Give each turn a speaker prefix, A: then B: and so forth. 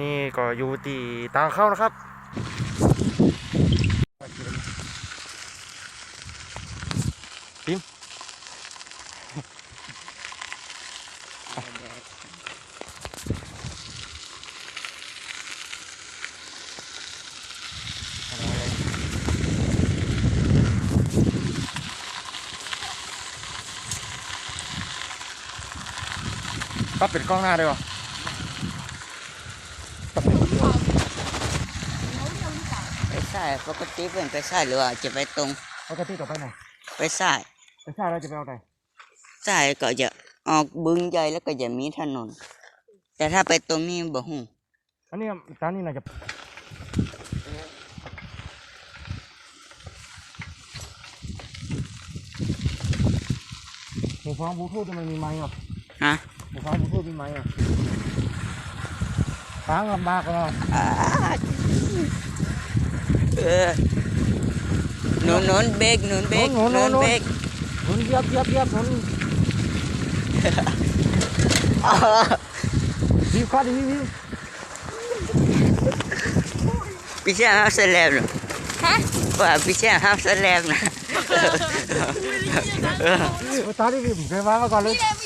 A: นี่ก็อยู่ที่ทางเข้านะครับพิมปรับเป็นกล้องหน้าด้วยวะ
B: ไป ซ้ายปกติเพื่อนไปซ้ายหรือว่าจะไปตรง
A: ปกติต่อไปไหน
B: ไปซ้าย
A: ไปใช่เราจะไปเอาไหน
B: ซ้ายก็จะออกบึงใหญ่แล้วก็จะมีถนน แต่ถ้าไปตรงนี้บ่ฮู้
A: อันนี้จานนี้น่าจะหูฟังบลูทูธมันมีไมค์เหรอ
B: ฮะ
A: หูฟังบลูทูธมีไมค์เหรอฟังลำบากเลย
B: เออ หนุนหนุนเบรกหนุนเบรกหนุนเบรก
A: หนุนเหยียบเหยียบเหยียบหนุนวิวคัดดิวิว
B: พี่เชี่ยห้ามเสลบนะว่าพี่เชี่ยห้ามเสลบนะ
A: เออตาดิวิวเคยมามาก่อนเลย
C: พี่